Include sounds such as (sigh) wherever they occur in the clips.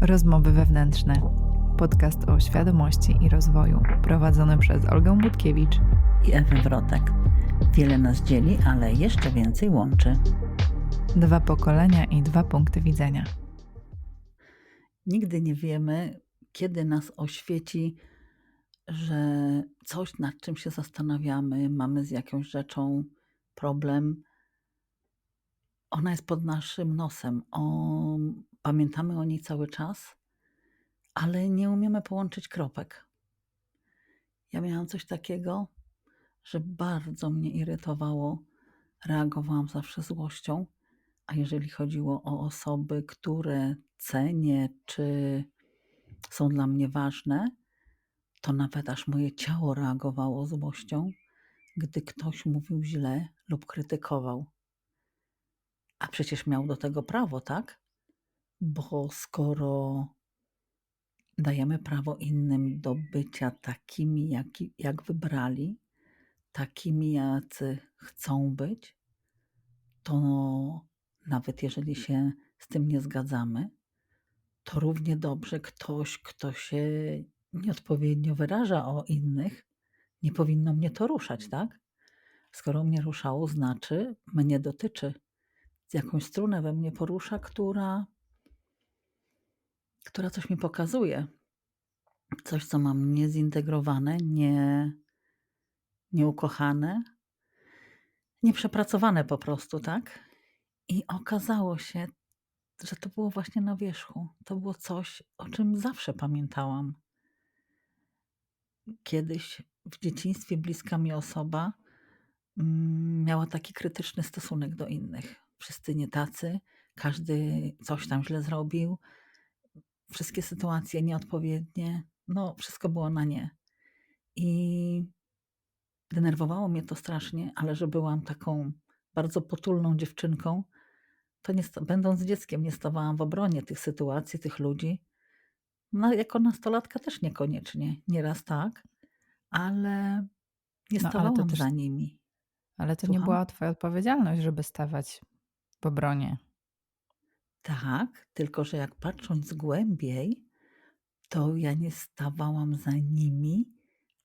Rozmowy wewnętrzne. Podcast o świadomości i rozwoju, prowadzony przez Olgę Budkiewicz i Ewę Wrotek. Wiele nas dzieli, ale jeszcze więcej łączy. Dwa pokolenia i dwa punkty widzenia. Nigdy nie wiemy, kiedy nas oświeci, że coś, nad czym się zastanawiamy, mamy z jakąś rzeczą problem, ona jest pod naszym nosem. O, pamiętamy o niej cały czas, ale nie umiemy połączyć kropek. Ja miałam coś takiego, że bardzo mnie irytowało. Reagowałam zawsze złością, a jeżeli chodziło o osoby, które cenię, czy są dla mnie ważne, to nawet aż moje ciało reagowało złością, gdy ktoś mówił źle lub krytykował. A przecież miał do tego prawo, tak? Bo skoro dajemy prawo innym do bycia takimi, jak, jak wybrali, takimi, jacy chcą być, to nawet jeżeli się z tym nie zgadzamy, to równie dobrze ktoś, kto się nieodpowiednio wyraża o innych, nie powinno mnie to ruszać, tak? Skoro mnie ruszało, znaczy mnie dotyczy jakąś strunę we mnie porusza, która, która coś mi pokazuje. Coś, co mam niezintegrowane, nie, nieukochane, nieprzepracowane po prostu, tak? I okazało się, że to było właśnie na wierzchu. To było coś, o czym zawsze pamiętałam. Kiedyś w dzieciństwie bliska mi osoba mm, miała taki krytyczny stosunek do innych wszyscy nie tacy, każdy coś tam źle zrobił, wszystkie sytuacje nieodpowiednie, no wszystko było na nie. I denerwowało mnie to strasznie, ale że byłam taką bardzo potulną dziewczynką, to nie, będąc dzieckiem nie stawałam w obronie tych sytuacji, tych ludzi. No, jako nastolatka też niekoniecznie, nieraz tak, ale nie stawałam no, ale też, za nimi. Ale to Słucham? nie była twoja odpowiedzialność, żeby stawać w obronie. Tak, tylko że jak patrząc głębiej, to ja nie stawałam za nimi,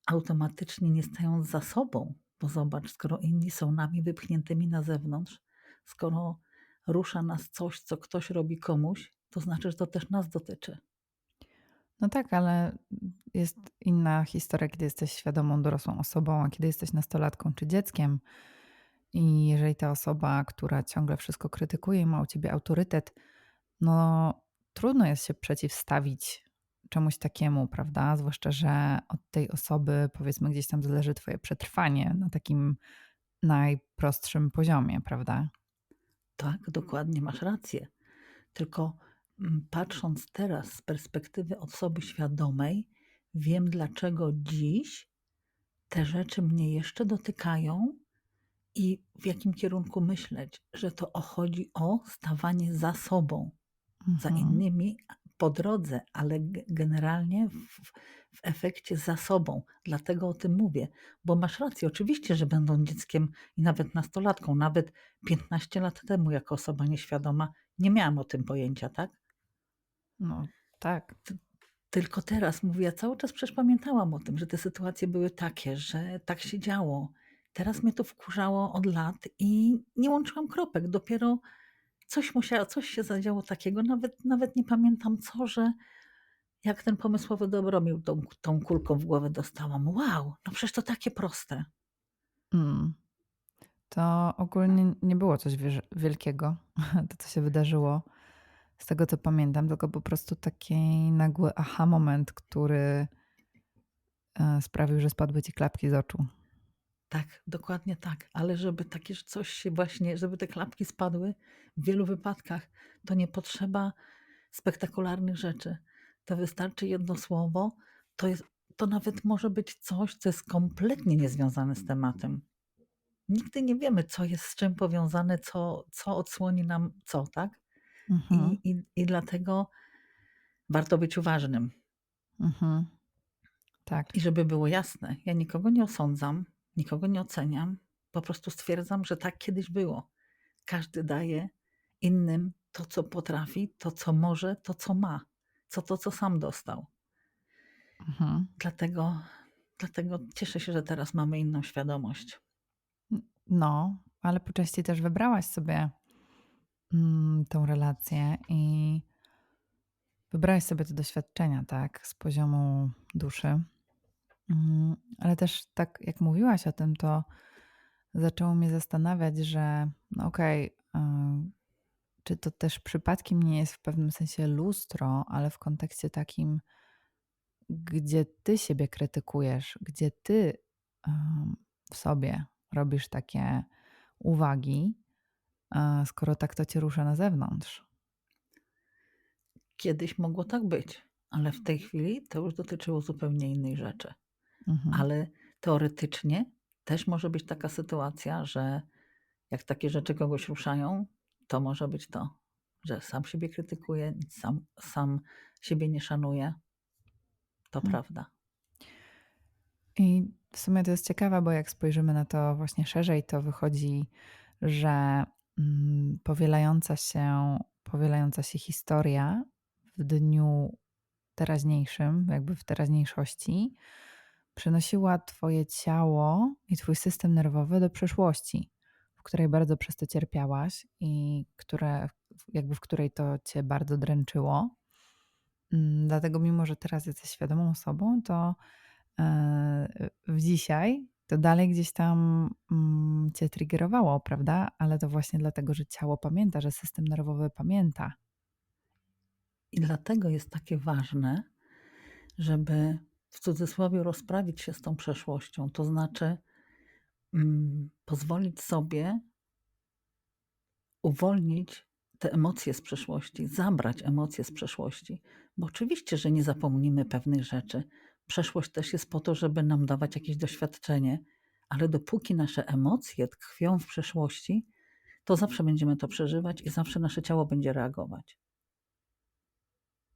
automatycznie nie stając za sobą. Bo zobacz, skoro inni są nami wypchniętymi na zewnątrz, skoro rusza nas coś, co ktoś robi komuś, to znaczy, że to też nas dotyczy. No tak, ale jest inna historia, kiedy jesteś świadomą, dorosłą osobą, a kiedy jesteś nastolatką czy dzieckiem i jeżeli ta osoba, która ciągle wszystko krytykuje ma u ciebie autorytet, no trudno jest się przeciwstawić czemuś takiemu, prawda? Zwłaszcza, że od tej osoby, powiedzmy, gdzieś tam zależy Twoje przetrwanie na takim najprostszym poziomie, prawda? Tak, dokładnie, masz rację. Tylko mm, patrząc teraz z perspektywy osoby świadomej, wiem, dlaczego dziś te rzeczy mnie jeszcze dotykają i w jakim kierunku myśleć, że to chodzi o stawanie za sobą, mhm. za innymi po drodze, ale generalnie w, w, efekcie za sobą. Dlatego o tym mówię, bo masz rację. Oczywiście, że będą dzieckiem i nawet nastolatką, nawet 15 lat temu, jako osoba nieświadoma, nie miałam o tym pojęcia, tak? No, tak. Tylko teraz mówię, ja cały czas przecież pamiętałam o tym, że te sytuacje były takie, że tak się działo Teraz mnie to wkurzało od lat i nie łączyłam kropek. Dopiero coś musiało, coś się zadziało takiego, nawet, nawet nie pamiętam co, że jak ten pomysłowy Dobromir tą, tą kulką w głowę dostałam. Wow, no przecież to takie proste. Mm. To ogólnie nie było coś wielkiego, (laughs) to co się wydarzyło. Z tego co pamiętam, tylko po prostu taki nagły aha moment, który e, sprawił, że spadły ci klapki z oczu. Tak, dokładnie tak. Ale żeby takie coś się właśnie, żeby te klapki spadły, w wielu wypadkach to nie potrzeba spektakularnych rzeczy. To wystarczy jedno słowo, to, jest, to nawet może być coś, co jest kompletnie niezwiązane z tematem. Nigdy nie wiemy, co jest z czym powiązane, co, co odsłoni nam co, tak? Mhm. I, i, I dlatego warto być uważnym. Mhm. Tak. I żeby było jasne, ja nikogo nie osądzam, Nikogo nie oceniam, po prostu stwierdzam, że tak kiedyś było. Każdy daje innym to, co potrafi, to, co może, to, co ma, co to, co sam dostał. Mhm. Dlatego, dlatego cieszę się, że teraz mamy inną świadomość. No, ale po części też wybrałaś sobie, mm, tą relację i wybrałaś sobie te doświadczenia, tak, z poziomu duszy. Mhm, ale też tak jak mówiłaś o tym, to zaczęło mnie zastanawiać, że no okej, y, czy to też przypadkiem nie jest w pewnym sensie lustro, ale w kontekście takim, gdzie ty siebie krytykujesz, gdzie ty, w sobie robisz takie uwagi, a skoro tak to cię rusza na zewnątrz. Kiedyś mogło tak być, ale w tej chwili to już dotyczyło zupełnie innej rzeczy. Mhm. Ale teoretycznie też może być taka sytuacja, że jak takie rzeczy kogoś ruszają, to może być to, że sam siebie krytykuje, sam sam siebie nie szanuje. To Hmm. prawda. I w sumie to jest ciekawe, bo jak spojrzymy na to właśnie szerzej, to wychodzi, że, mm, powielająca się powielająca się historia w dniu teraźniejszym, jakby w teraźniejszości, przenosiła twoje ciało i twój system nerwowy do przeszłości, w której bardzo przez to cierpiałaś i które jakby w której to cię bardzo dręczyło. Mm, dlatego mimo, że teraz jesteś świadomą osobą, to, yy, w dzisiaj to dalej gdzieś tam, mm, cię triggerowało, prawda? Ale to właśnie dlatego, że ciało pamięta, że system nerwowy pamięta. I dlatego jest takie ważne, żeby w cudzysłowie rozprawić się z tą przeszłością. To znaczy, mm, pozwolić sobie uwolnić te emocje z przeszłości, zabrać emocje z przeszłości. Bo oczywiście, że nie zapomnimy pewnych rzeczy. Przeszłość też jest po to, żeby nam dawać jakieś doświadczenie, ale dopóki nasze emocje tkwią w przeszłości, to zawsze będziemy to przeżywać i zawsze nasze ciało będzie reagować.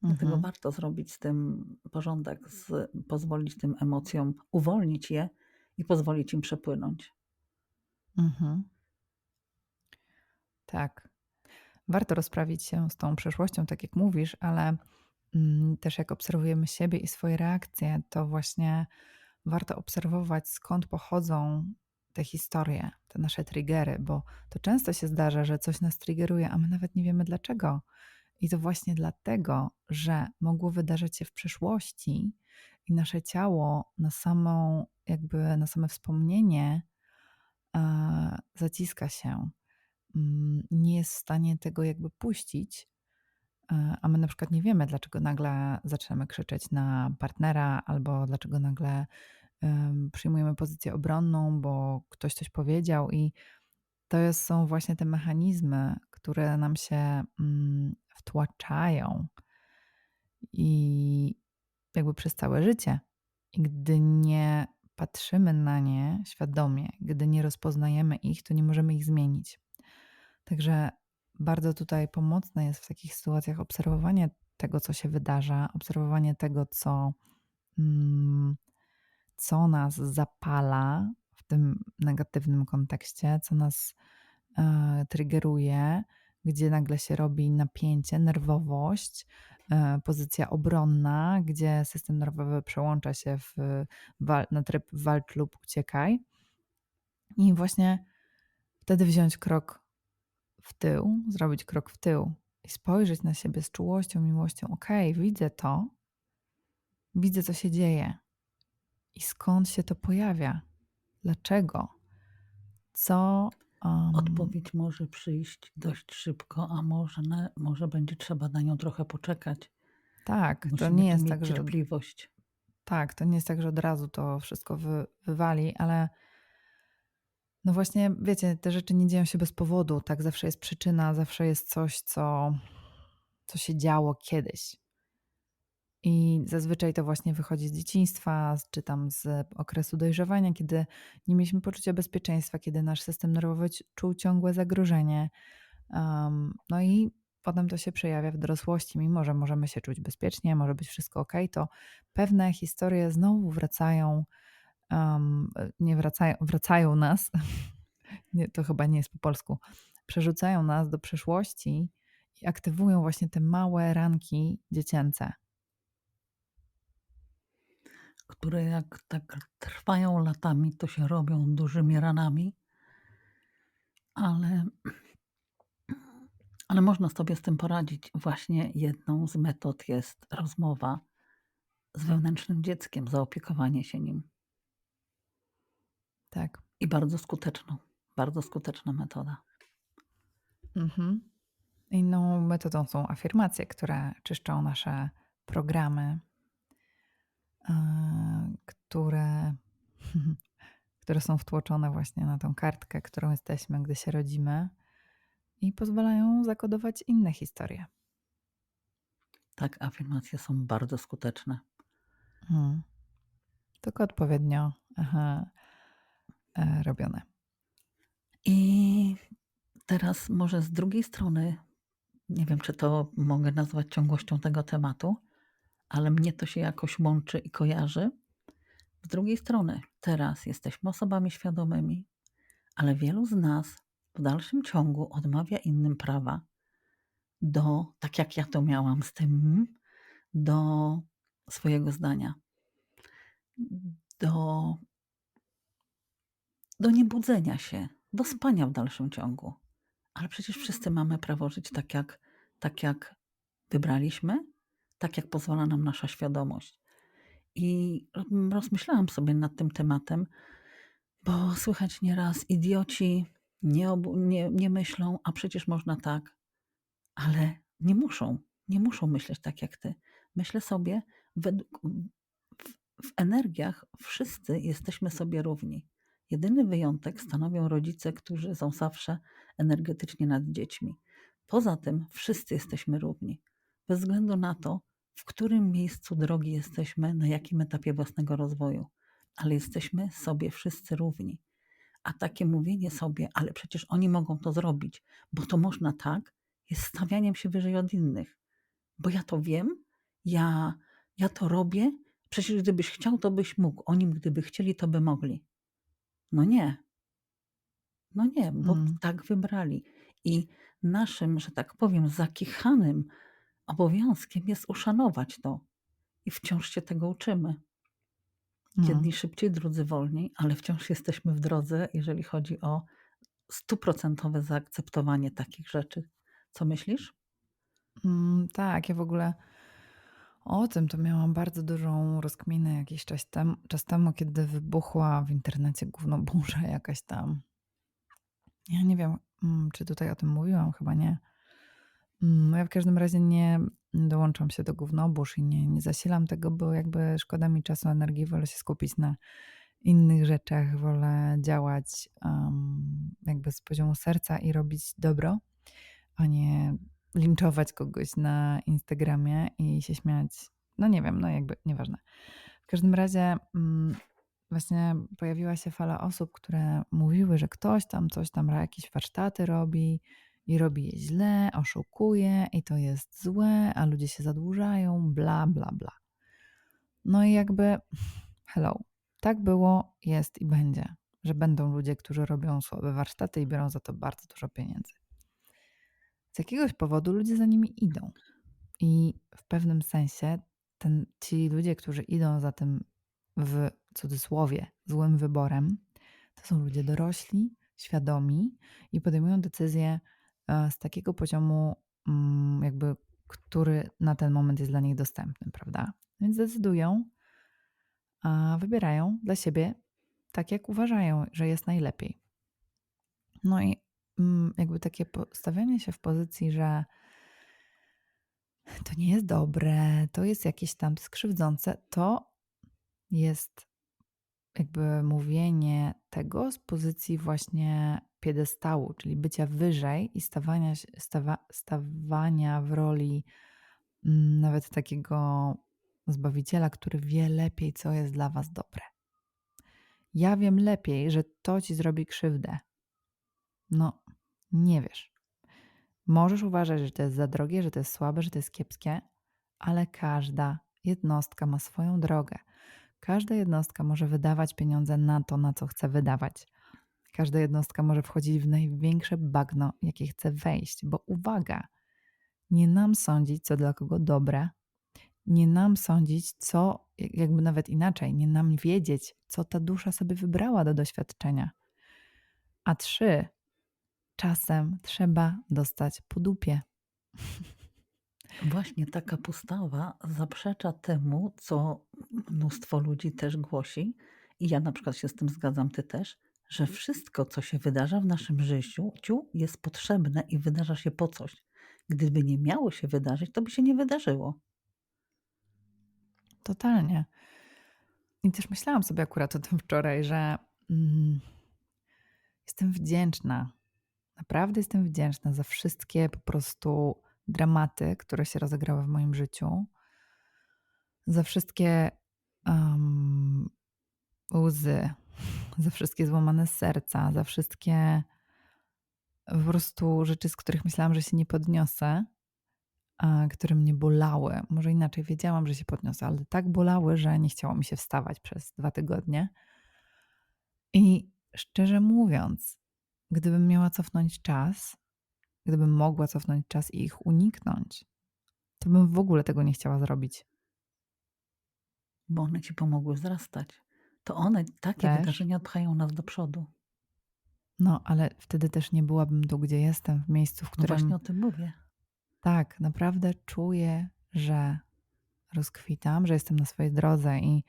Dlatego Mhm. warto zrobić z tym porządek, z pozwolić tym emocjom uwolnić je i pozwolić im przepłynąć. Mhm. Tak. Warto rozprawić się z tą przeszłością, tak jak mówisz, ale, mm, też jak obserwujemy siebie i swoje reakcje, to właśnie warto obserwować, skąd pochodzą te historie, te nasze triggery, bo to często się zdarza, że coś nas triggeruje, a my nawet nie wiemy dlaczego. I to właśnie dlatego, że mogło wydarzyć się w przeszłości i nasze ciało na samą jakby na same wspomnienie, e, zaciska się. Mm, nie jest w stanie tego jakby puścić, e, a my na przykład nie wiemy, dlaczego nagle zaczynamy krzyczeć na partnera, albo dlaczego nagle, przyjmujemy pozycję obronną, bo ktoś coś powiedział i to są właśnie te mechanizmy, które nam się, mm, wtłaczają i jakby przez całe życie. I gdy nie patrzymy na nie świadomie, gdy nie rozpoznajemy ich, to nie możemy ich zmienić. Także bardzo tutaj pomocne jest w takich sytuacjach obserwowanie tego, co się wydarza, obserwowanie tego, co, mm, co nas zapala w tym negatywnym kontekście, co nas, e, triggeruje, gdzie nagle się robi napięcie, nerwowość, e, pozycja obronna, gdzie system nerwowy przełącza się w na tryb walcz lub uciekaj. I właśnie wtedy wziąć krok w tył, zrobić krok w tył i spojrzeć na siebie z czułością, miłością. Okej, widzę to. Widzę, co się dzieje i skąd się to pojawia. Dlaczego? Co, ym Odpowiedź może przyjść dość szybko, a może może będzie trzeba na nią trochę poczekać. Tak, to Musimy nie tu jest tak, że cierpliwość. tak, to nie jest tak, że od razu to wszystko wy wywali, ale no właśnie, wiecie, te rzeczy nie dzieją się bez powodu, tak? Zawsze jest przyczyna, zawsze jest coś, co co się działo kiedyś. I zazwyczaj to właśnie wychodzi z dzieciństwa, czy tam z okresu dojrzewania, kiedy nie mieliśmy poczucia bezpieczeństwa, kiedy nasz system nerwowy czuł ciągłe zagrożenie. Ym, no i potem to się przejawia w dorosłości. Mimo że możemy się czuć bezpiecznie, może być wszystko okej, to pewne historie znowu wracają, ym, nie wracają wracają nas. (laughs) Nie, to chyba nie jest po polsku. Przerzucają nas do przeszłości i aktywują właśnie te małe ranki dziecięce. Które jak tak trwają latami, to się robią dużymi ranami. Ale ale można sobie z tym poradzić. Właśnie jedną z metod jest rozmowa z wewnętrznym dzieckiem, zaopiekowanie się nim. Tak. I bardzo skuteczną, bardzo skuteczna metoda. Mhm. Inną metodą są afirmacje, które czyszczą nasze programy, które, (laughs) które są wtłoczone właśnie na tą kartkę, którą jesteśmy, gdy się rodzimy i pozwalają zakodować inne historie. Tak, afirmacje są bardzo skuteczne. Mhm. Tylko odpowiednio aha, e, robione. I teraz może z drugiej strony, nie wiem, czy to mogę nazwać ciągłością tego tematu, ale mnie to się jakoś łączy i kojarzy. Z drugiej strony, teraz jesteśmy osobami świadomymi, ale wielu z nas w dalszym ciągu odmawia innym prawa do, tak jak ja to miałam z tym, do swojego zdania, do, do niebudzenia się, do spania w dalszym ciągu. Ale przecież wszyscy mamy prawo żyć tak jak, tak, jak wybraliśmy, tak jak pozwala nam nasza świadomość. I rozmyślałam sobie nad tym tematem, bo słychać nieraz idioci nie, obu, nie, nie myślą, a przecież można tak, ale nie muszą, nie muszą myśleć tak jak ty. Myślę sobie, według, w, w energiach wszyscy jesteśmy sobie równi. Jedyny wyjątek stanowią rodzice, którzy są zawsze energetycznie nad dziećmi. Poza tym wszyscy jesteśmy równi. Bez względu na to, w którym miejscu drogi jesteśmy, na jakim etapie własnego rozwoju, ale jesteśmy sobie wszyscy równi. A takie mówienie sobie, ale przecież oni mogą to zrobić, bo to można tak, jest stawianiem się wyżej od innych. Bo ja to wiem, ja, ja to robię, przecież gdybyś chciał, to byś mógł. Oni, gdyby chcieli, to by mogli. No nie. No nie, bo Mm. tak wybrali. I naszym, że tak powiem, zakichanym obowiązkiem jest uszanować to. I wciąż się tego uczymy. No. Jedni szybciej, drudzy wolniej, ale wciąż jesteśmy w drodze, jeżeli chodzi o stuprocentowe zaakceptowanie takich rzeczy. Co myślisz? Mm, tak, ja w ogóle o tym to miałam bardzo dużą rozkminę jakiś czas temu, czas temu, kiedy wybuchła w internecie gówno burza jakaś tam. Ja nie wiem, mm, czy tutaj o tym mówiłam, chyba nie. Mm, Ja w każdym razie nie dołączam się do gównobórz i nie, nie zasilam tego, bo jakby szkoda mi czasu, energii, wolę się skupić na innych rzeczach, wolę działać um, jakby z poziomu serca i robić dobro, a nie linczować kogoś na Instagramie i się śmiać. No nie wiem, no jakby nieważne. W każdym razie mm, właśnie pojawiła się fala osób, które mówiły, że ktoś tam coś tam jakieś warsztaty robi i robi je źle, oszukuje i to jest złe, a ludzie się zadłużają, bla, bla, bla. No i jakby hello, tak było, jest i będzie, że będą ludzie, którzy robią słabe warsztaty i biorą za to bardzo dużo pieniędzy. Z jakiegoś powodu ludzie za nimi idą. I w pewnym sensie ten, ci ludzie, którzy idą za tym w cudzysłowie złym wyborem, to są ludzie dorośli, świadomi i podejmują decyzje z takiego poziomu, mm, jakby, który na ten moment jest dla nich dostępny, prawda? Więc decydują, a wybierają dla siebie tak, jak uważają, że jest najlepiej. No i mm, jakby takie stawianie się w pozycji, że to nie jest dobre, to jest jakieś tam skrzywdzące, to jest jakby mówienie tego z pozycji właśnie piedestału, czyli bycia wyżej i stawania, stawa, stawania w roli mm, nawet takiego zbawiciela, który wie lepiej, co jest dla was dobre. Ja wiem lepiej, że to ci zrobi krzywdę. No, nie wiesz. Możesz uważać, że to jest za drogie, że to jest słabe, że to jest kiepskie, ale każda jednostka ma swoją drogę. Każda jednostka może wydawać pieniądze na to, na co chce wydawać. Każda jednostka może wchodzić w największe bagno, jakie chce wejść, bo uwaga, nie nam sądzić, co dla kogo dobre, nie nam sądzić, co, jakby nawet inaczej, nie nam wiedzieć, co ta dusza sobie wybrała do doświadczenia. A trzy, czasem trzeba dostać po dupie. Właśnie taka postawa zaprzecza temu, co mnóstwo ludzi też głosi, i ja na przykład się z tym zgadzam, ty też, że wszystko, co się wydarza w naszym życiu, jest potrzebne i wydarza się po coś. Gdyby nie miało się wydarzyć, to by się nie wydarzyło. Totalnie. I też myślałam sobie akurat o tym (laughs) wczoraj, że mm, jestem wdzięczna. Naprawdę jestem wdzięczna za wszystkie po prostu dramaty, które się rozegrały w moim życiu. Za wszystkie um, łzy, za wszystkie złamane serca, za wszystkie po prostu rzeczy, z których myślałam, że się nie podniosę, a, które mnie bolały. Może inaczej, wiedziałam, że się podniosę, ale tak bolały, że nie chciało mi się wstawać przez dwa tygodnie. I szczerze mówiąc, gdybym miała cofnąć czas, gdybym mogła cofnąć czas i ich uniknąć, to bym w ogóle tego nie chciała zrobić. Bo one ci pomogły wzrastać. To one, takie Też. wydarzenia pchają nas do przodu. No, ale wtedy też nie byłabym tu, gdzie jestem, w miejscu, w No właśnie którym o tym mówię. tak naprawdę czuję, że rozkwitam, że jestem na swojej drodze i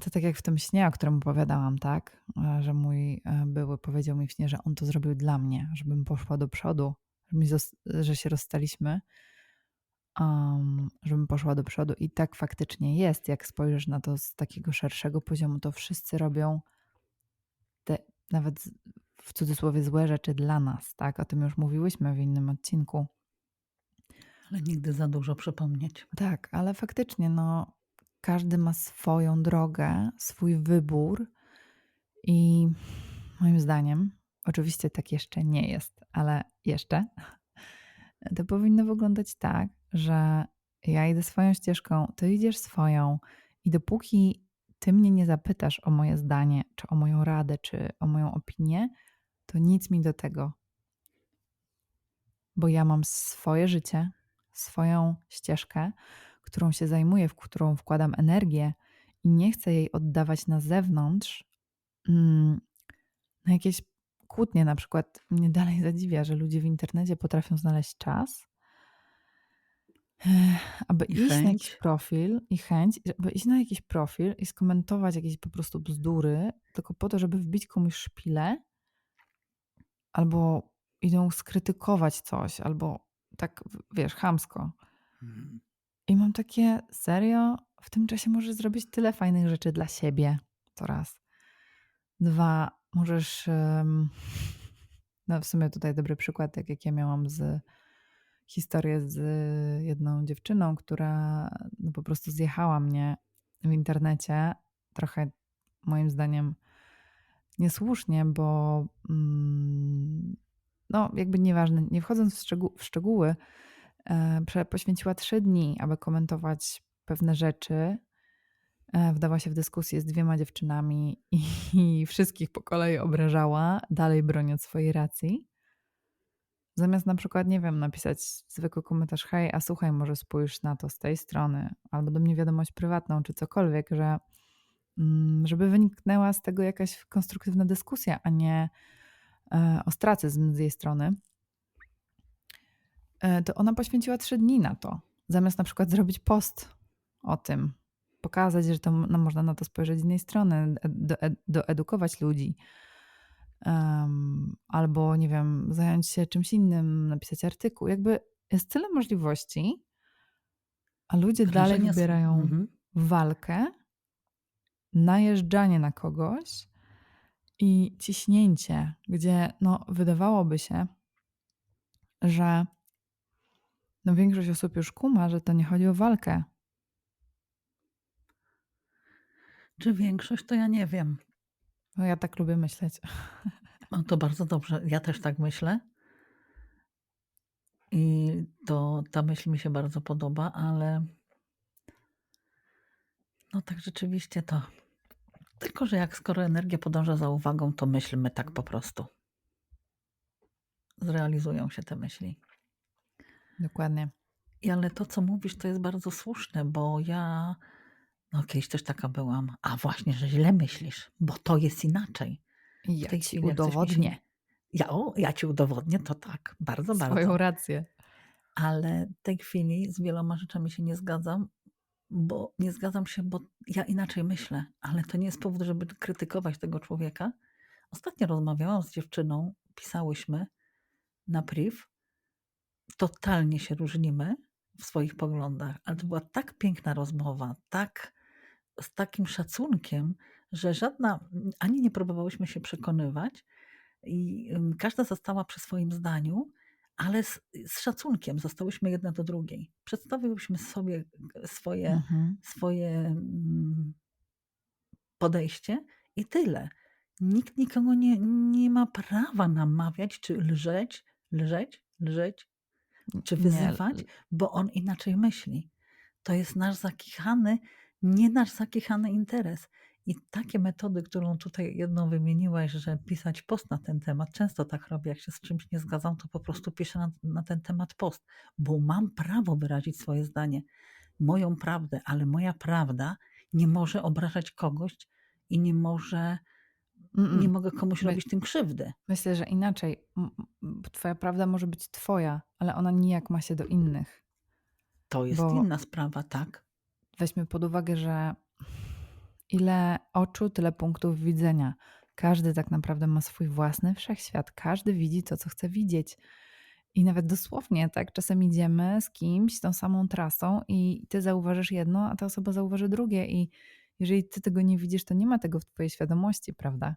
to tak jak w tym śnie, o którym opowiadałam, tak? E, Że mój e, były powiedział mi w śnie, że on to zrobił dla mnie, żebym poszła do przodu, że, mi że się rozstaliśmy, um, żebym poszła do przodu. I tak faktycznie jest. Jak spojrzysz na to z takiego szerszego poziomu, to wszyscy robią te nawet w cudzysłowie złe rzeczy dla nas, tak? O tym już mówiłyśmy w innym odcinku. Ale nigdy za dużo przypomnieć. Tak, ale faktycznie, no, każdy ma swoją drogę, swój wybór i moim zdaniem, oczywiście tak jeszcze nie jest, ale jeszcze, to powinno wyglądać tak, że ja idę swoją ścieżką, ty idziesz swoją i dopóki ty mnie nie zapytasz o moje zdanie, czy o moją radę, czy o moją opinię, to nic mi do tego. Bo ja mam swoje życie, swoją ścieżkę, którą się zajmuję, w którą wkładam energię i nie chcę jej oddawać na zewnątrz, mm, na jakieś kłótnie. Na przykład mnie dalej zadziwia, że ludzie w internecie potrafią znaleźć czas, aby I iść na jakiś chęć. profil i chęć, żeby iść na jakiś profil i skomentować jakieś po prostu bzdury, tylko po to, żeby wbić komuś szpilę, albo idą skrytykować coś, albo tak, wiesz, chamsko. Mhm. I mam takie, serio? W tym czasie możesz zrobić tyle fajnych rzeczy dla siebie. To raz. Dwa, możesz. (laughs) No, w sumie tutaj dobry przykład, tak jak ja miałam z historię z jedną dziewczyną, która no, po prostu zjechała mnie w internecie. Trochę moim zdaniem niesłusznie, bo mm, no, jakby nieważne, nie wchodząc w, szczegół, w szczegóły, e, poświęciła trzy dni, aby komentować pewne rzeczy. E, Wdała się w dyskusję z dwiema dziewczynami i, (laughs) i wszystkich po kolei obrażała, dalej broniąc swojej racji. Zamiast na przykład, nie wiem, napisać zwykły komentarz, hej, a słuchaj, może spójrz na to z tej strony, albo do mnie wiadomość prywatną, czy cokolwiek, że mm, żeby wyniknęła z tego jakaś konstruktywna dyskusja, a nie e, ostracyzm z jej strony, e, to ona poświęciła trzy dni na to. Zamiast na przykład zrobić post o tym, pokazać, że to no, można na to spojrzeć z innej strony, e- do, doedukować ludzi. Em, albo, nie wiem, zająć się czymś innym, napisać artykuł. Jakby jest tyle możliwości, a ludzie Ale dalej wybierają Mhm. walkę, najeżdżanie na kogoś i ciśnięcie, gdzie no, wydawałoby się, że no, większość osób już kuma, że to nie chodzi o walkę. Czy większość, to ja nie wiem. No, ja tak lubię myśleć. No to bardzo dobrze. Ja też tak myślę. I to ta myśl mi się bardzo podoba, ale no tak rzeczywiście to. Tylko, że jak skoro energia podąża za uwagą, to myślmy tak po prostu. Zrealizują się te myśli. Dokładnie. I ale to, co mówisz, to jest bardzo słuszne, bo ja no kiedyś też taka byłam. A właśnie, że źle myślisz, bo to jest inaczej. I W ja tej ci chwili, jak coś mi się udowodnię. ja o, ja ci udowodnię, to tak, bardzo, bardzo. Swoją rację. Ale w tej chwili z wieloma rzeczami się nie zgadzam, bo nie zgadzam się, bo ja inaczej myślę, ale to nie jest powód, żeby krytykować tego człowieka. Ostatnio rozmawiałam z dziewczyną, pisałyśmy na priv. Totalnie się różnimy w swoich poglądach, ale to była tak piękna rozmowa, tak z takim szacunkiem, że żadna ani nie próbowałyśmy się przekonywać i, każda została przy swoim zdaniu, ale z z szacunkiem zostałyśmy jedna do drugiej. Przedstawiłyśmy sobie swoje Mhm. swoje, mm podejście i tyle. Nikt nikogo nie nie ma prawa namawiać czy lżeć lżeć lżeć czy nie, wyzywać, l bo on inaczej myśli. To jest nasz zakichany nie nasz zakichany interes. I takie metody, którą tutaj jedną wymieniłaś, że pisać post na ten temat, często tak robię, jak się z czymś nie zgadzam, to po prostu piszę na na ten temat post, bo mam prawo wyrazić swoje zdanie, moją prawdę, ale moja prawda nie może obrażać kogoś i nie może nie mogę komuś My robić tym krzywdy. myślę, że inaczej. Twoja prawda może być twoja, ale ona nijak ma się do innych. To jest Bo inna sprawa, tak. Weźmy pod uwagę, że ile oczu, tyle punktów widzenia. Każdy tak naprawdę ma swój własny wszechświat. Każdy widzi to, co chce widzieć. I nawet dosłownie, tak, czasem idziemy z kimś tą samą trasą i ty zauważysz jedno, a ta osoba zauważy drugie i jeżeli ty tego nie widzisz, to nie ma tego w twojej świadomości, prawda?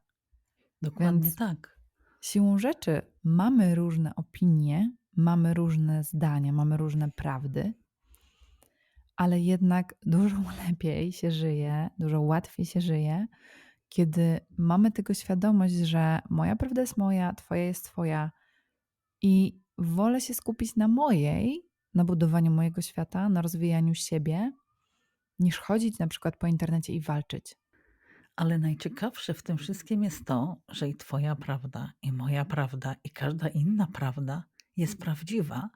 Dokładnie Więc tak. siłą rzeczy mamy różne opinie, mamy różne zdania, mamy różne prawdy, ale jednak dużo (laughs) lepiej się żyje, dużo łatwiej się żyje, kiedy mamy tego świadomość, że moja prawda jest moja, twoja jest twoja i wolę się skupić na mojej, na budowaniu mojego świata, na rozwijaniu siebie, niż chodzić na przykład po internecie i walczyć. Ale najciekawsze w tym wszystkim jest to, że i twoja prawda, i moja prawda, i każda inna prawda jest prawdziwa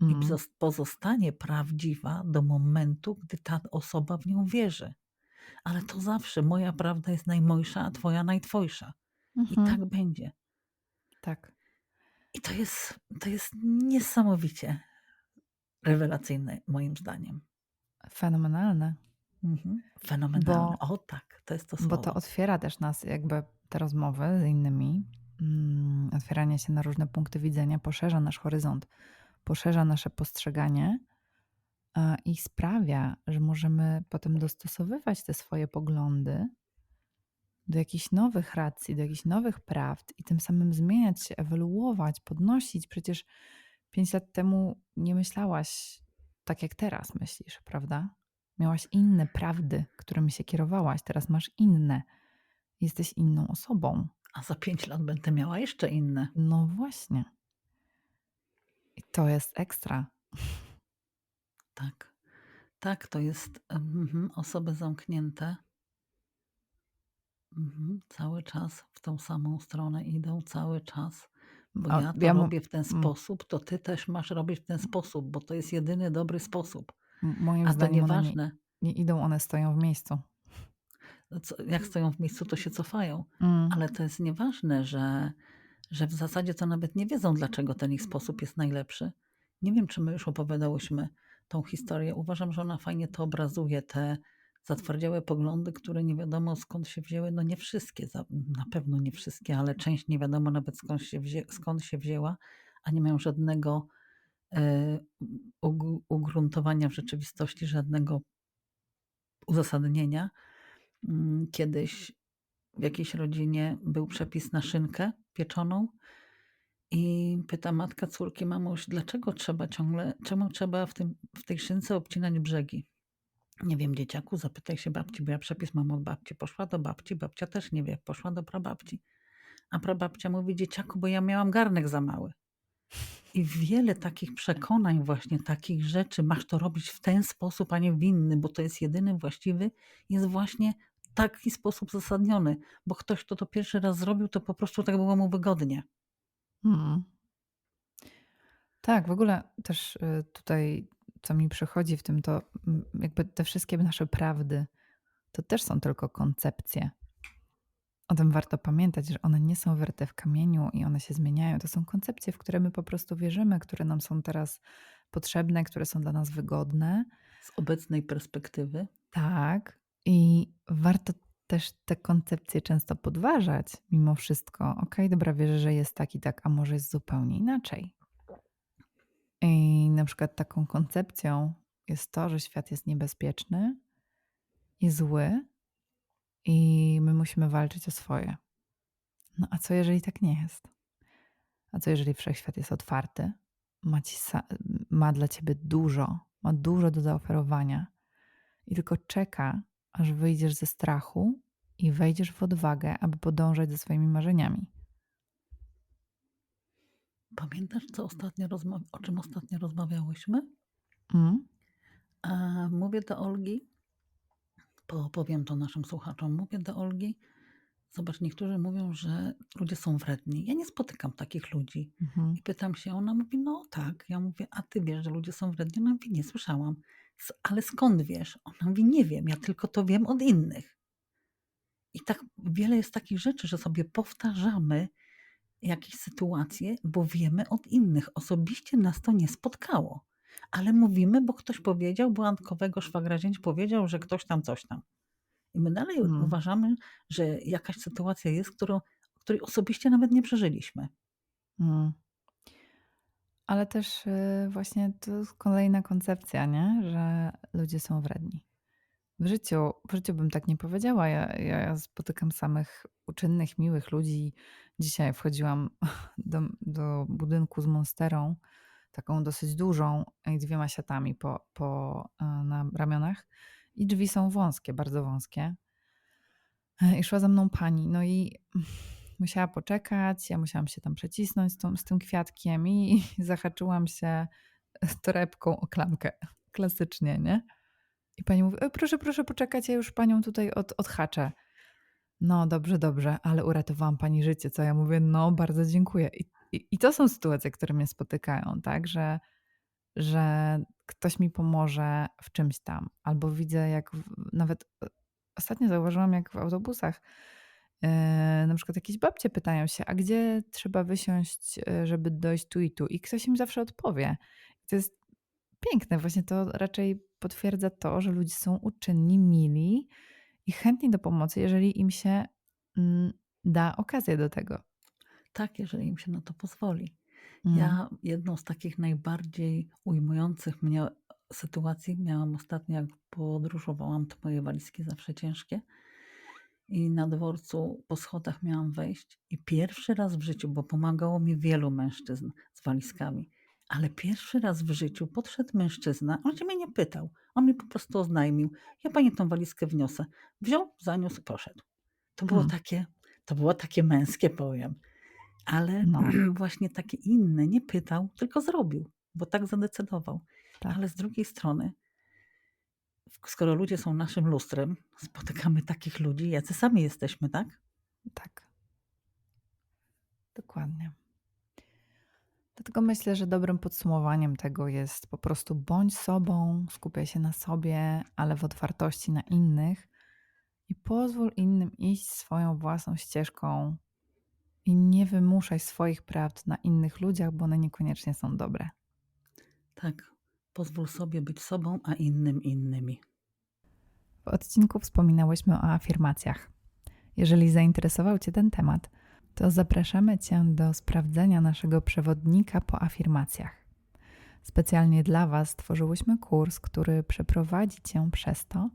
i bzos pozostanie prawdziwa do momentu, gdy ta osoba w nią wierzy. Ale to zawsze moja prawda jest najmojsza, a twoja najtwojsza. I Mhm. tak będzie. Tak. I to jest to jest niesamowicie rewelacyjne moim zdaniem. Fenomenalne. Mhm. Fenomenalne. Bo O tak, to jest to bo to słowo. otwiera też nas jakby te rozmowy z innymi, mm, otwieranie się na różne punkty widzenia poszerza nasz horyzont, poszerza nasze postrzeganie, a, i sprawia, że możemy potem dostosowywać te swoje poglądy do jakichś nowych racji, do jakichś nowych prawd i tym samym zmieniać się, ewoluować, podnosić. Przecież 5 lat temu nie myślałaś tak, jak teraz myślisz, prawda? Miałaś inne prawdy, którymi się kierowałaś, teraz masz inne. Jesteś inną osobą. A za 5 lat będę miała jeszcze inne. No właśnie. To jest ekstra. Tak. Tak, to jest, mhm, osoby zamknięte. Mhm, cały czas w tą samą stronę idą, cały czas. Bo A ja to ja mu robię w ten mm. sposób, to ty też masz robić w ten sposób, bo to jest jedyny dobry sposób. M moim A to zdaniem one nie nieważne nie idą, one stoją w miejscu. No co jak stoją w miejscu, to się cofają. Mm. Ale to jest nieważne, że że w zasadzie to nawet nie wiedzą, dlaczego ten ich sposób jest najlepszy. Nie wiem, czy my już opowiadałyśmy tą historię. Uważam, że ona fajnie to obrazuje, te zatwardziałe poglądy, które nie wiadomo skąd się wzięły. No nie wszystkie, na pewno nie wszystkie, ale część nie wiadomo nawet skąd się wzię skąd się wzięła, a nie mają żadnego, e, ugru ugruntowania w rzeczywistości, żadnego uzasadnienia. Mm, kiedyś w jakiejś rodzinie był przepis na szynkę pieczoną i pyta matka córki: „Mamuś, dlaczego trzeba ciągle czemu trzeba w tym w tej szynce obcinać brzegi?” „Nie wiem, dzieciaku, zapytaj się babci, bo ja przepis mam od babci”. Poszła do babci, babcia też nie wie, poszła do prababci. A prababcia mówi: „Dzieciaku, bo ja miałam garnek za mały”. I wiele takich przekonań, właśnie takich rzeczy, masz to robić w ten sposób, a nie w inny, bo to jest jedyny właściwy, jest właśnie taki sposób uzasadniony, bo ktoś, kto to pierwszy raz zrobił, to po prostu tak było mu wygodnie. Mhm. Tak, w ogóle też, y, tutaj co mi przychodzi w tym, to mm, jakby te wszystkie nasze prawdy to też są tylko koncepcje. O tym warto pamiętać, że one nie są warte w kamieniu i one się zmieniają. To są koncepcje, w które my po prostu wierzymy, które nam są teraz potrzebne, które są dla nas wygodne. Z obecnej perspektywy. Tak. I warto też te koncepcje często podważać mimo wszystko. Okej, dobra, wierzę, że jest tak i tak, a może jest zupełnie inaczej. I na przykład taką koncepcją jest to, że świat jest niebezpieczny i zły i my musimy walczyć o swoje. No a co jeżeli tak nie jest? A co jeżeli wszechświat jest otwarty, ma, ci ma dla ciebie dużo, ma dużo do zaoferowania i tylko czeka, aż wyjdziesz ze strachu i wejdziesz w odwagę, aby podążać za swoimi marzeniami. Pamiętasz, co ostatnio o czym ostatnio rozmawiałyśmy? Mm? A mówię do Olgi, powiem to naszym słuchaczom, mówię do Olgi, zobacz, niektórzy mówią, że ludzie są wredni. Ja nie spotykam takich ludzi. Mhm. I pytam się, ona mówi, no tak. Ja mówię, a ty wiesz, że ludzie są wredni? Ona mówi, nie słyszałam. Ale skąd wiesz? Ona mówi, nie wiem, ja tylko to wiem od innych. I tak wiele jest takich rzeczy, że sobie powtarzamy jakieś sytuacje, bo wiemy od innych. Osobiście nas to nie spotkało. Ale mówimy, bo ktoś powiedział, bo Antkowego szwagra zięć powiedział, że ktoś tam coś tam. I my dalej Hmm. uważamy, że jakaś sytuacja jest, którą, której osobiście nawet nie przeżyliśmy. Mm. Ale też y, właśnie to jest kolejna koncepcja, nie? że ludzie są wredni. W życiu, w życiu bym tak nie powiedziała. Ja, ja spotykam samych uczynnych, miłych ludzi. Dzisiaj wchodziłam (laughs) do, do budynku z monsterą, taką dosyć dużą i dwiema siatami po, po, e, na ramionach. I drzwi są wąskie, bardzo wąskie. E, I szła za mną pani. No i musiała poczekać. Ja musiałam się tam przecisnąć z, tą, z tym kwiatkiem i, (laughs) zahaczyłam się torebką o klamkę. Klasycznie, nie? I pani mówi, proszę, proszę poczekać, ja już panią tutaj od, odhaczę. No dobrze, dobrze, ale uratowałam pani życie, co ja mówię, no bardzo dziękuję. I, i, i to są sytuacje, które mnie spotykają, tak, że, że ktoś mi pomoże w czymś tam, albo widzę jak w, nawet e, ostatnio zauważyłam, jak w autobusach na przykład jakieś babcie pytają się, a gdzie trzeba wysiąść, e, żeby dojść tu i tu i ktoś im zawsze odpowie. I to jest piękne, właśnie to raczej potwierdza to, że ludzie są uczynni, mili i chętni do pomocy, jeżeli im się mm, da okazję do tego. Tak, jeżeli im się na to pozwoli. Mm. Ja jedną z takich najbardziej ujmujących mnie sytuacji miałam ostatnio, jak podróżowałam, to moje walizki zawsze ciężkie. I na dworcu po schodach miałam wejść i pierwszy raz w życiu, bo pomagało mi wielu mężczyzn z walizkami, ale pierwszy raz w życiu podszedł mężczyzna, on się mnie nie pytał, on mi po prostu oznajmił, ja pani tą walizkę wniosę. Wziął, zaniósł, poszedł. To było Hmm. takie, to było takie męskie, powiem. Ale No. (clears throat) właśnie takie inne, nie pytał, tylko zrobił, bo tak zadecydował. Tak. Ale z drugiej strony, skoro ludzie są naszym lustrem, spotykamy takich ludzi, jacy sami jesteśmy, tak? Tak. Dokładnie. Dlatego myślę, że dobrym podsumowaniem tego jest po prostu bądź sobą, skupiaj się na sobie, ale w otwartości na innych i pozwól innym iść swoją własną ścieżką i nie wymuszaj swoich prawd na innych ludziach, bo one niekoniecznie są dobre. Tak. Pozwól sobie być sobą, a innym innymi. W odcinku wspominałyśmy o afirmacjach. Jeżeli zainteresował Cię ten temat, to zapraszamy Cię do sprawdzenia naszego przewodnika po afirmacjach. Specjalnie dla Was stworzyłyśmy kurs, który przeprowadzi Cię przez to,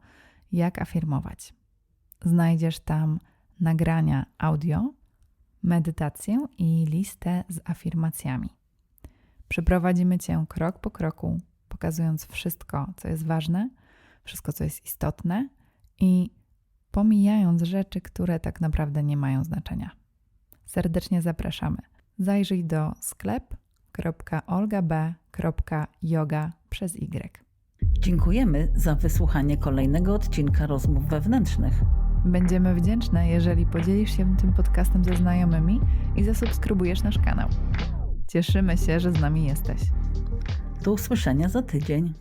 jak afirmować. Znajdziesz tam nagrania audio, medytację i listę z afirmacjami. Przeprowadzimy Cię krok po kroku, pokazując wszystko, co jest ważne, wszystko, co jest istotne i pomijając rzeczy, które tak naprawdę nie mają znaczenia. Serdecznie zapraszamy. Zajrzyj do sklep.olgab.yoga przez Y. Dziękujemy za wysłuchanie kolejnego odcinka rozmów wewnętrznych. Będziemy wdzięczne, jeżeli podzielisz się tym podcastem ze znajomymi i zasubskrybujesz nasz kanał. Cieszymy się, że z nami jesteś. Do usłyszenia za tydzień.